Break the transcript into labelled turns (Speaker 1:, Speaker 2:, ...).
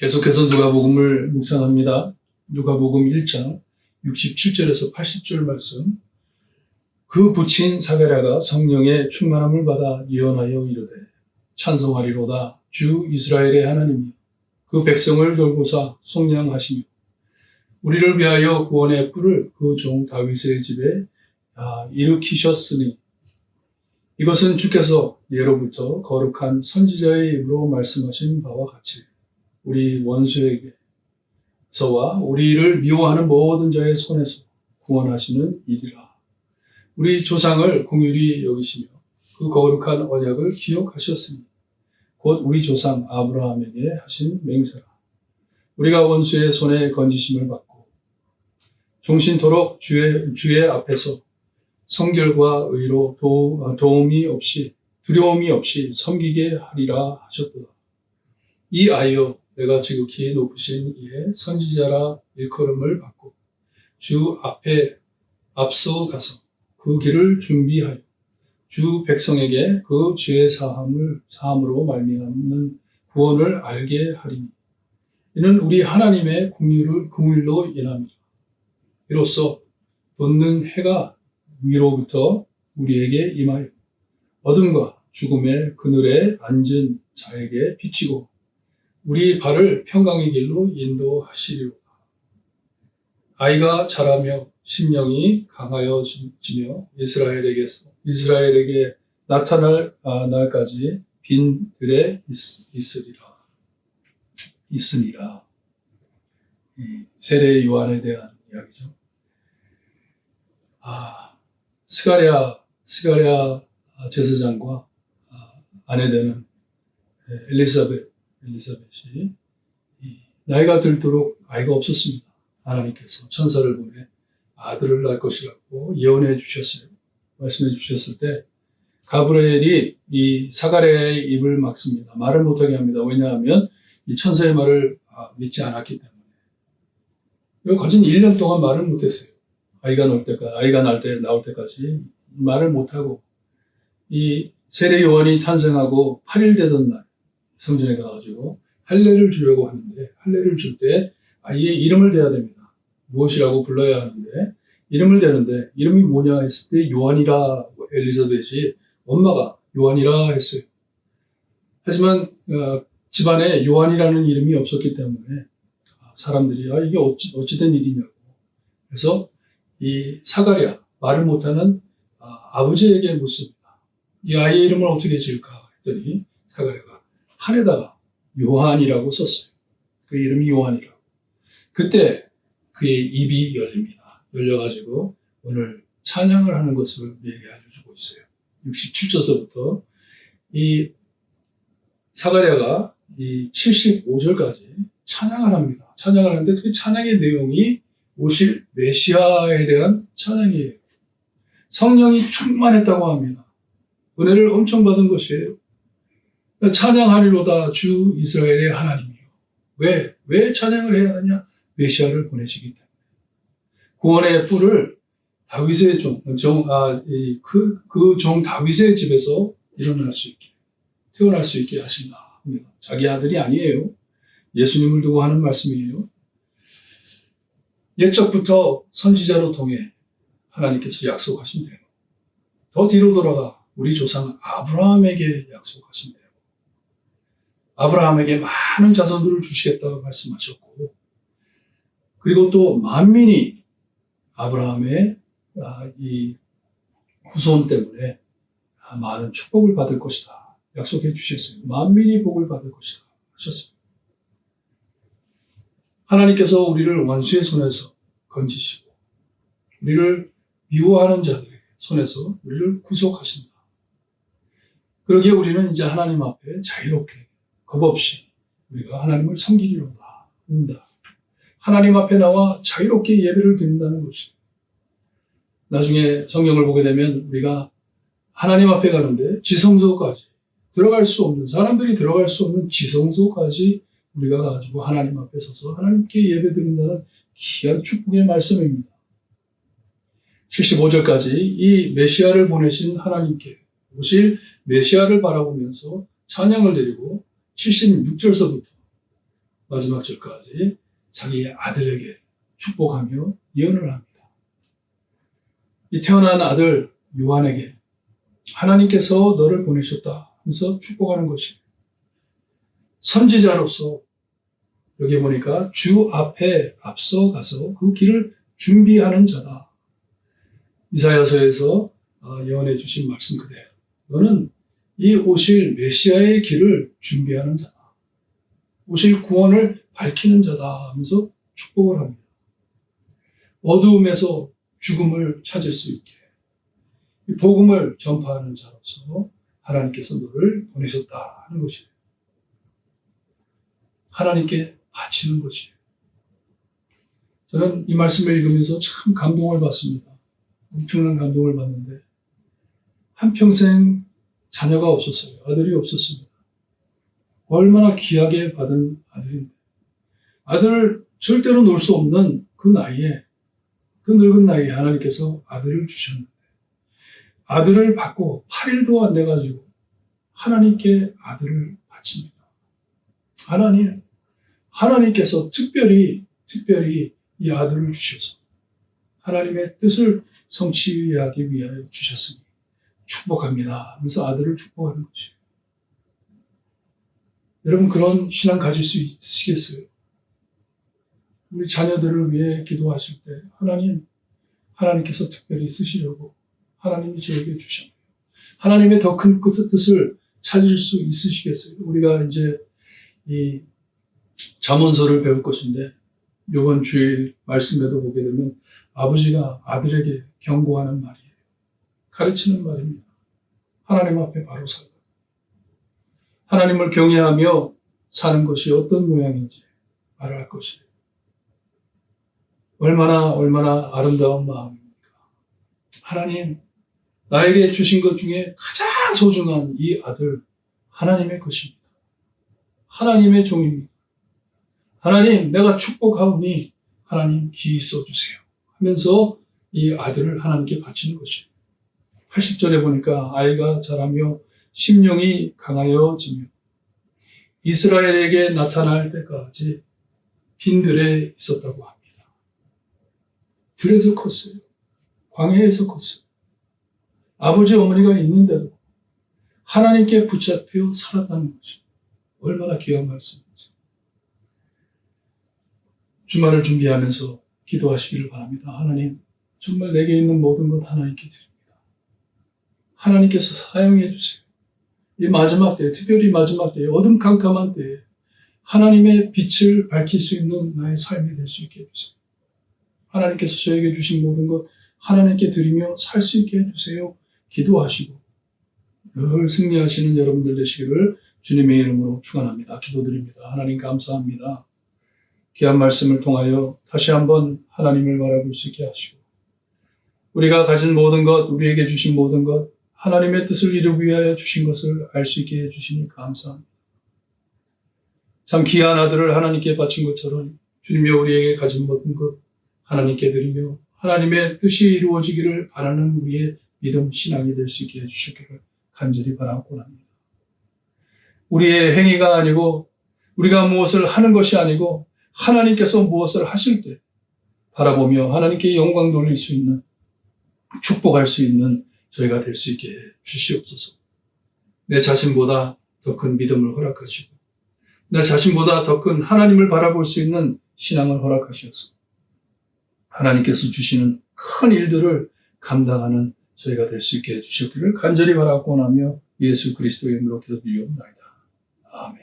Speaker 1: 계속해서 누가복음을 묵상합니다. 누가복음 1장 67절에서 80절 말씀. 그 부친 사가랴가 성령의 충만함을 받아 예언하여 이르되 찬송하리로다 주 이스라엘의 하나님이 그 백성을 돌보사 속량하시며 우리를 위하여 구원의 뿔을 그 종 다윗의 집에 아, 일으키셨으니 이것은 주께서 예로부터 거룩한 선지자의 입으로 말씀하신 바와 같이 우리 원수에게서와 우리를 미워하는 모든 자의 손에서 구원하시는 일이라. 우리 조상을 공유히 여기시며 그 거룩한 언약을 기억하셨으니 곧 우리 조상 아브라함에게 하신 맹세라. 우리가 원수의 손에 건지심을 받고 종신토록 주의, 주의 앞에서 성결과 의로 도, 도움이 없이 두려움이 없이 섬기게 하리라 하셨도다. 이 아이여 내가 지극히 높으신 이의 선지자라 일컬음을 받고 주 앞에 앞서 가서 그 길을 준비하여 주 백성에게 그 죄의 사함을 사함으로 말미암는 구원을 알게 하리니 이는 우리 하나님의 궁율을 궁율로 인함이라. 이로써 돋는 해가 위로부터 우리에게 임하여 어둠과 죽음의 그늘에 앉은 자에게 비치고 우리 발을 평강의 길로 인도하시리로다. 아이가 자라며 심령이 강하여지며 이스라엘에게서 이스라엘에게 나타날 아, 날까지 빈 들에 있, 있으리라. 있으니라. 이 세례 요한에 대한 이야기죠. 아, 스가랴 스가랴 제사장과 아, 아내 되는 엘리사벳 엘리사벳이 이 나이가 들도록 아이가 없었습니다. 하나님께서 천사를 보내 아들을 낳을 것이라고 예언해 주셨어요. 말씀해 주셨을 때 가브리엘이 이 사가랴의 입을 막습니다. 말을 못하게 합니다. 왜냐하면 이 천사의 말을 아, 믿지 않았기 때문에. 거진 1년 동안 말을 못했어요. 아이가 나올 때까지, 아이가 날 때, 나올 때까지 말을 못하고 이 세례 요한이 탄생하고 8일 되던 날 성전에 가가지고 할례를 주려고 하는데 할례를 줄 때 아이의 이름을 대야 됩니다. 무엇이라고 불러야 하는데 이름을 대는데 이름이 뭐냐 했을 때 요한이라 엘리자벳이 엄마가 요한이라 했어요. 하지만 어, 집안에 요한이라는 이름이 없었기 때문에 사람들이 아 이게 어찌 어찌된 일이냐고 그래서 이 사가랴 말을 못하는 아, 아버지에게 묻습니다. 이 아이의 이름을 어떻게 지을까 했더니 사가랴가 팔에다가 요한이라고 썼어요. 그 이름이 요한이라고. 그때 그의 입이 열립니다. 열려가지고 오늘 찬양을 하는 것을 우리에게 알려주고 있어요. 67절서부터 이 사가랴가 이 75절까지 찬양을 합니다. 찬양을 하는데 그 찬양의 내용이 오실 메시아에 대한 찬양이에요. 성령이 충만했다고 합니다. 은혜를 엄청 받은 것이에요. 찬양하리로다 주 이스라엘의 하나님이요. 왜? 왜 찬양을 해야 하느냐? 메시아를 보내시기 때문에. 구원의 뿔을 다윗의 종, 종 아, 그, 그 종 다윗의 집에서 일어날 수 있게, 태어날 수 있게 하신다. 자기 아들이 아니에요. 예수님을 두고 하는 말씀이에요. 옛적부터 선지자로 통해 하나님께서 약속하신 대로 더 뒤로 돌아가 우리 조상 아브라함에게 약속하신 대로 아브라함에게 많은 자손들을 주시겠다고 말씀하셨고 그리고 또 만민이 아브라함의 아, 이 후손 때문에 많은 축복을 받을 것이다. 약속해 주셨어요. 만민이 복을 받을 것이다. 하셨습니다. 하나님께서 우리를 원수의 손에서 건지시고 우리를 미워하는 자들의 손에서 우리를 구속하신다. 그러기에 우리는 이제 하나님 앞에 자유롭게 겁 없이 우리가 하나님을 섬기리로다 한다. 하나님 앞에 나와 자유롭게 예배를 드린다는 것이 나중에 성경을 보게 되면 우리가 하나님 앞에 가는데 지성소까지 들어갈 수 없는 사람들이 들어갈 수 없는 지성소까지 우리가 가지고 하나님 앞에 서서 하나님께 예배 드린다는 귀한 축복의 말씀입니다. 75절까지 이 메시아를 보내신 하나님께 오실 메시아를 바라보면서 찬양을 드리고 76절서부터 마지막 절까지 자기의 아들에게 축복하며 예언을 합니다. 이 태어난 아들 요한에게 하나님께서 너를 보내셨다 하면서 축복하는 것이 선지자로서 여기 보니까 주 앞에 앞서 가서 그 길을 준비하는 자다. 이사야서에서 어, 예언해 주신 말씀 그대로 너는 이 오실 메시아의 길을 준비하는 자다. 오실 구원을 밝히는 자다 하면서 축복을 합니다. 어두움에서 죽음을 찾을 수 있게 이 복음을 전파하는 자로서 하나님께서 너를 보내셨다 하는 것이에요. 하나님께 바치는 것이에요. 저는 이 말씀을 읽으면서 참 감동을 받습니다. 엄청난 감동을 받는데 한평생 자녀가 없었어요. 아들이 없었습니다. 얼마나 귀하게 받은 아들인데 아들을 절대로 놓을 수 없는 그 나이에 그 늙은 나이에 하나님께서 아들을 주셨는데 아들을 받고 8일도 안 돼가지고 하나님께 아들을 바칩니다. 하나님, 하나님께서 특별히, 특별히 이 아들을 주셔서 하나님의 뜻을 성취하기 위하여 주셨으니 축복합니다 하면서 아들을 축복하는 것이에요. 여러분 그런 신앙 가질 수 있으시겠어요? 우리 자녀들을 위해 기도하실 때 하나님, 하나님께서 특별히 쓰시려고 하나님이 저에게 주셨네요. 하나님의 더 큰 뜻을 찾을 수 있으시겠어요? 우리가 이제 이 잠언서를 배울 것인데 이번 주일 말씀에도 보게 되면 아버지가 아들에게 경고하는 말이에요. 가르치는 말입니다. 하나님 앞에 바로 살고 하나님을 경외하며 사는 것이 어떤 모양인지 말할 것이에요. 얼마나 얼마나 아름다운 마음입니까? 하나님 나에게 주신 것 중에 가장 소중한 이 아들 하나님의 것입니다. 하나님의 종입니다. 하나님 내가 축복하오니 하나님 귀히 써주세요. 하면서 이 아들을 하나님께 바치는 것이에요. 80절에 보니까 아이가 자라며 심령이 강하여지며 이스라엘에게 나타날 때까지 빈들에 있었다고 합니다. 들에서 컸어요. 광야에서 컸어요. 아버지 어머니가 있는데도 하나님께 붙잡혀 살았다는 거죠. 얼마나 귀한 말씀인지. 주말을 준비하면서 기도하시기를 바랍니다. 하나님, 정말 내게 있는 모든 것 하나님께 드립니다. 하나님께서 사용해 주세요. 이 마지막 때, 특별히 마지막 때, 어둠 캄캄한 때에 하나님의 빛을 밝힐 수 있는 나의 삶이 될 수 있게 해주세요. 하나님께서 저에게 주신 모든 것 하나님께 드리며 살 수 있게 해주세요. 기도하시고 늘 승리하시는 여러분들 되시기를 주님의 이름으로 축원합니다. 기도드립니다. 하나님 감사합니다. 귀한 말씀을 통하여 다시 한번 하나님을 바라볼 수 있게 하시고 우리가 가진 모든 것, 우리에게 주신 모든 것, 하나님의 뜻을 이루기 위하여 주신 것을 알 수 있게 해주시니 감사합니다. 참 귀한 아들을 하나님께 바친 것처럼 주님이 우리에게 가진 모든 것 하나님께 드리며 하나님의 뜻이 이루어지기를 바라는 우리의 믿음 신앙이 될 수 있게 해주시기를 간절히 바라고 합니다. 우리의 행위가 아니고 우리가 무엇을 하는 것이 아니고 하나님께서 무엇을 하실 때 바라보며 하나님께 영광 돌릴 수 있는 축복할 수 있는 저희가 될 수 있게 주시옵소서. 내 자신보다 더 큰 믿음을 허락하시고 내 자신보다 더 큰 하나님을 바라볼 수 있는 신앙을 허락하시옵소서. 하나님께서 주시는 큰 일들을 감당하는 저희가 될 수 있게 해주시기를 간절히 바라고 나며 예수 그리스도의 이름으로 기도드리옵나이다. 아멘.